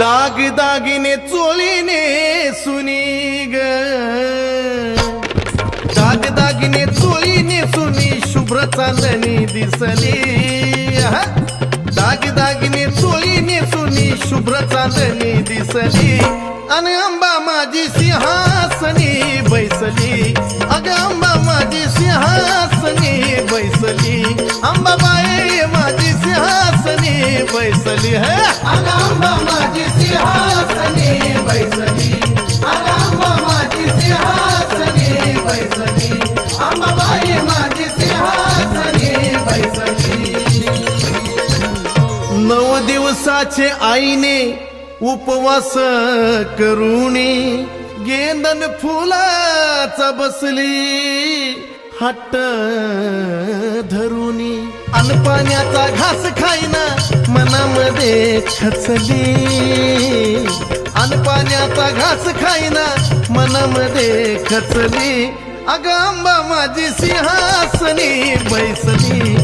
दाग दागिने चोळीने सुनी ग. दाग दागिने चोळीने सुनी शुभ्र चांदणी दिसली. दाग दागिने चोळीने सुनी शुभ्र चांदणी दिसली. आणि अंबा माझी सिंहासनी बैसली. अग अंबा माझी सिंहासनी बैसली. अंबा बैसली है। अग माझी बैसली माझी बैसली माझी बैसली नऊ दिवसाचे आईने उपवास करुणी गेंदन फुलाचा बसली हट्ट धरुनी. अनपाण्याचा घास खाईना मनामध्ये खचली अनपाण्याचा घास खाईना मनामध्ये खचली. अगांबा माझी सिंहासनी बैसली.